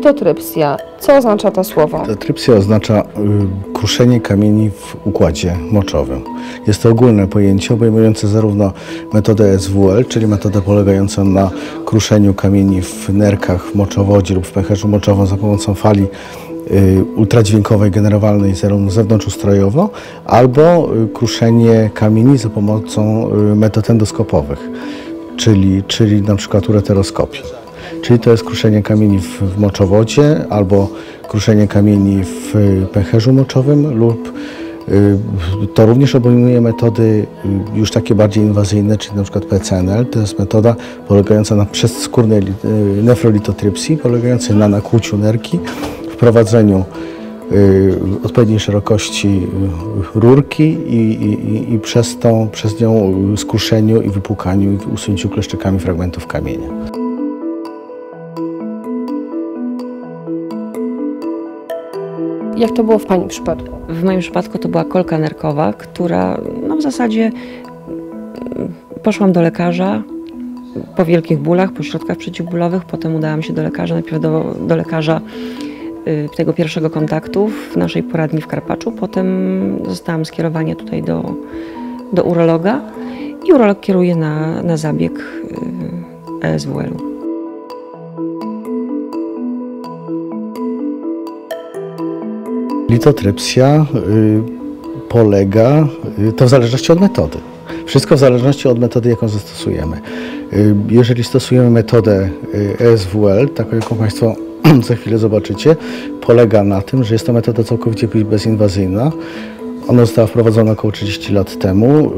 Litotrypsja. Co oznacza to słowo? Litotrypsja oznacza y, kruszenie kamieni w układzie moczowym. Jest to ogólne pojęcie obejmujące zarówno metodę SWL, czyli metodę polegającą na kruszeniu kamieni w nerkach, w moczowodzie lub w pęcherzu moczowym za pomocą fali y, ultradźwiękowej generowanej zarówno zewnątrzustrojowo, albo y, kruszenie kamieni za pomocą metod endoskopowych, czyli, czyli na przykład ureteroskopii. Czyli to jest kruszenie kamieni w, w moczowodzie albo kruszenie kamieni w y, pęcherzu moczowym lub y, to również obejmuje metody y, już takie bardziej inwazyjne, czyli na przykład PCNL. To jest metoda polegająca na y, nefrolitotrypsji, polegającej na nakłuciu nerki, wprowadzeniu odpowiedniej szerokości rurki i, i, i- przez, tą, przez nią skruszeniu i wypłukaniu i usunięciu kleszczykami fragmentów kamienia. Jak to było w Pani przypadku? W moim przypadku to była kolka nerkowa, która no w zasadzie poszłam do lekarza po wielkich bólach, po środkach przeciwbólowych, potem udałam się do lekarza, najpierw do, do lekarza y, tego pierwszego kontaktu w naszej poradni w Karpaczu, potem zostałam skierowana tutaj do, do urologa i urolog kieruje na, na zabieg y, ESWL-u. Litotrypsja y, polega, y, to w zależności od metody. Wszystko w zależności od metody, jaką zastosujemy. Y, jeżeli stosujemy metodę ESWL, taką jaką Państwo za chwilę zobaczycie, polega na tym, że jest to metoda całkowicie bezinwazyjna. Ona została wprowadzona około 30 lat temu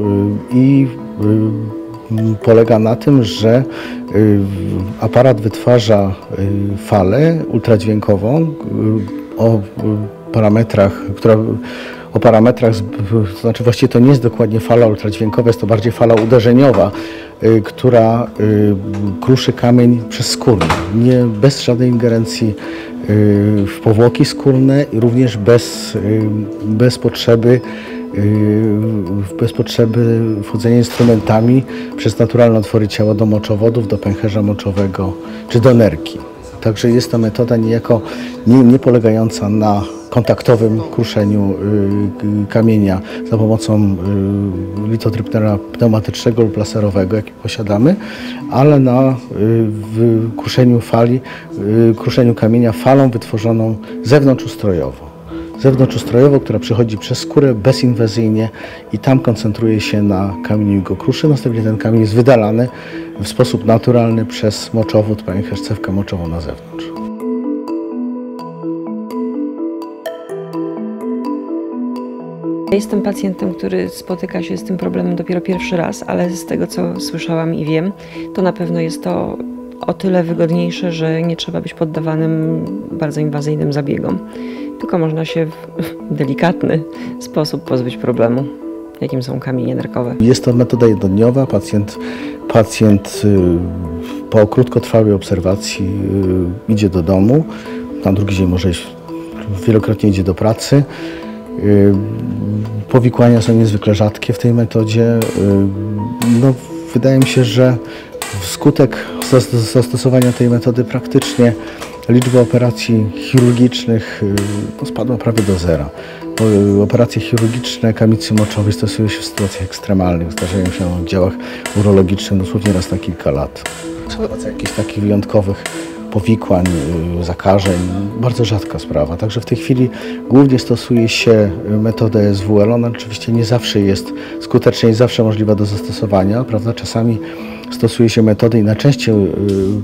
i polega na tym, że aparat wytwarza falę ultradźwiękową o parametrach, która o parametrach, to znaczy właściwie to nie jest dokładnie fala ultradźwiękowa, jest to bardziej fala uderzeniowa, y, która y, kruszy kamień przez skórę, nie, bez żadnej ingerencji y, w powłoki skórne i również bez, bez potrzeby bez potrzeby wchodzenia instrumentami przez naturalne otwory ciała do moczowodów, do pęcherza moczowego czy do nerki. Także jest to metoda niejako nie, nie polegająca na kontaktowym kruszeniu y, kamienia za pomocą y, litotryptera pneumatycznego lub laserowego, jaki posiadamy, ale na y, kruszeniu fali, kruszeniu kamienia falą wytworzoną zewnątrzustrojowo zewnątrzustrojowo, która przechodzi przez skórę bezinwazyjnie i tam koncentruje się na kamieniu i go kruszy. Następnie ten kamień jest wydalany w sposób naturalny przez moczowód, pęcherz, cewkę moczową na zewnątrz. Jestem pacjentem, który spotyka się z tym problemem dopiero pierwszy raz, ale z tego co słyszałam i wiem, to na pewno jest to o tyle wygodniejsze, że nie trzeba być poddawanym bardzo inwazyjnym zabiegom, tylko można się w delikatny sposób pozbyć problemu, jakim są kamienie nerkowe. Jest to metoda jednodniowa. Pacjent, pacjent y, po krótkotrwałej obserwacji y, idzie do domu, na drugi dzień może wielokrotnie idzie do pracy. Y, Powikłania są niezwykle rzadkie w tej metodzie. Y, No, wydaje mi się, że wskutek zas- zastosowania tej metody praktycznie liczba operacji chirurgicznych y, no, spadła prawie do zera. Operacje chirurgiczne kamicy moczowej stosuje się w sytuacjach ekstremalnych. Zdarzają się w działach urologicznych dosłownie raz na kilka lat. Sytuacja jakichś takich wyjątkowych powikłań, y, zakażeń, bardzo rzadka sprawa. Także w tej chwili głównie stosuje się metodę SWL. Ona oczywiście nie zawsze jest skuteczna i zawsze możliwa do zastosowania, prawda? Czasami stosuje się metody i najczęściej y,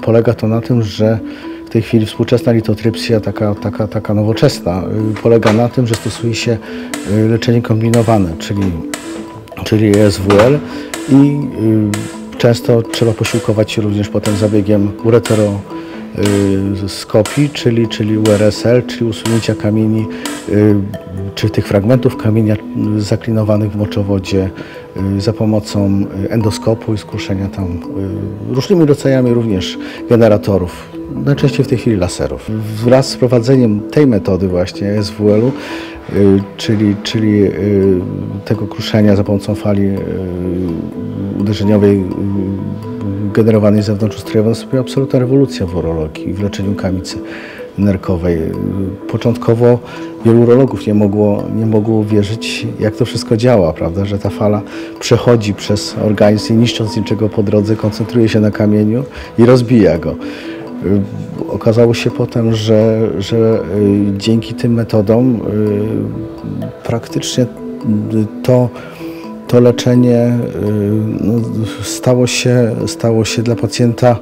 polega to na tym, że w tej chwili współczesna litotrypsja, taka, taka, taka nowoczesna, y, polega na tym, że stosuje się leczenie kombinowane, czyli czyli ESWL i często trzeba posiłkować się również potem zabiegiem ureteroskopii, czyli, czyli URSL, czyli usunięcia kamieni, y, czy tych fragmentów kamienia y, zaklinowanych w moczowodzie y, za pomocą y, endoskopu i skruszenia tam y, różnymi rodzajami również generatorów, najczęściej w tej chwili laserów. Wraz z prowadzeniem tej metody właśnie SWL-u y, czyli, czyli y, tego kruszenia za pomocą fali y, uderzeniowej y, generowanej zewnątrzustrojowo nastąpiła absolutna rewolucja w urologii w leczeniu kamicy nerkowej. Początkowo wielu urologów nie mogło, nie mogło wierzyć, jak to wszystko działa, prawda? że ta fala przechodzi przez organizm, nie niszcząc niczego po drodze, koncentruje się na kamieniu i rozbija go. Y, Okazało się potem, że, że y, dzięki tym metodom y, praktycznie to, to leczenie y, no, stało, się, stało się dla pacjenta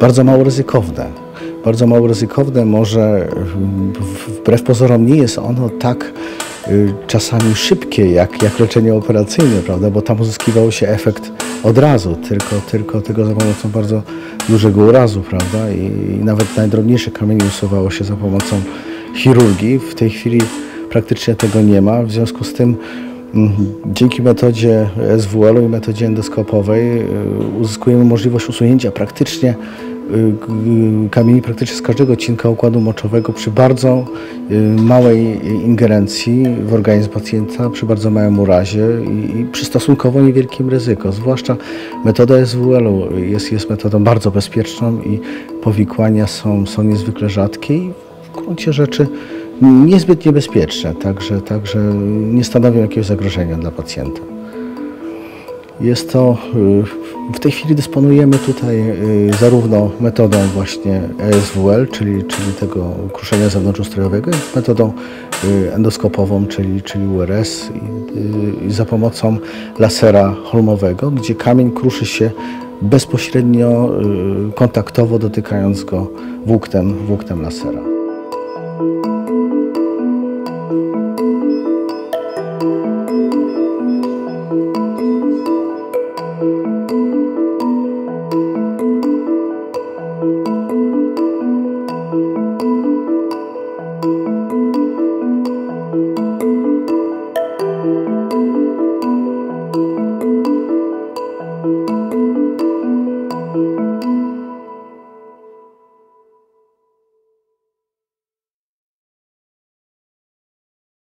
bardzo mało ryzykowne. Bardzo mało ryzykowne, może y, wbrew pozorom nie jest ono tak y, czasami szybkie jak, jak leczenie operacyjne, prawda? bo tam uzyskiwał się efekt od razu, tylko, tylko tego za pomocą bardzo dużego urazu, prawda? I, i nawet najdrobniejsze kamienie usuwało się za pomocą chirurgii. W tej chwili praktycznie tego nie ma, w związku z tym dzięki metodzie SWL-u i metodzie endoskopowej y, uzyskujemy możliwość usunięcia praktycznie g- kamieni praktycznie z każdego odcinka układu moczowego przy bardzo y, małej ingerencji w organizm pacjenta, przy bardzo małym urazie i, i przy stosunkowo niewielkim ryzyku. Zwłaszcza metoda SWL-u jest, jest metodą bardzo bezpieczną i powikłania są, są niezwykle rzadkie i w gruncie rzeczy niezbyt niebezpieczne, także, także nie stanowią jakiegoś zagrożenia dla pacjenta. Jest to, y, w tej chwili dysponujemy tutaj y, zarówno metodą właśnie ESWL, czyli, czyli tego kruszenia zewnątrzostrojowego, jak metodą y, endoskopową, czyli, czyli URS i, za pomocą lasera holmowego, gdzie kamień kruszy się bezpośrednio kontaktowo dotykając go włóknem, włóknem lasera.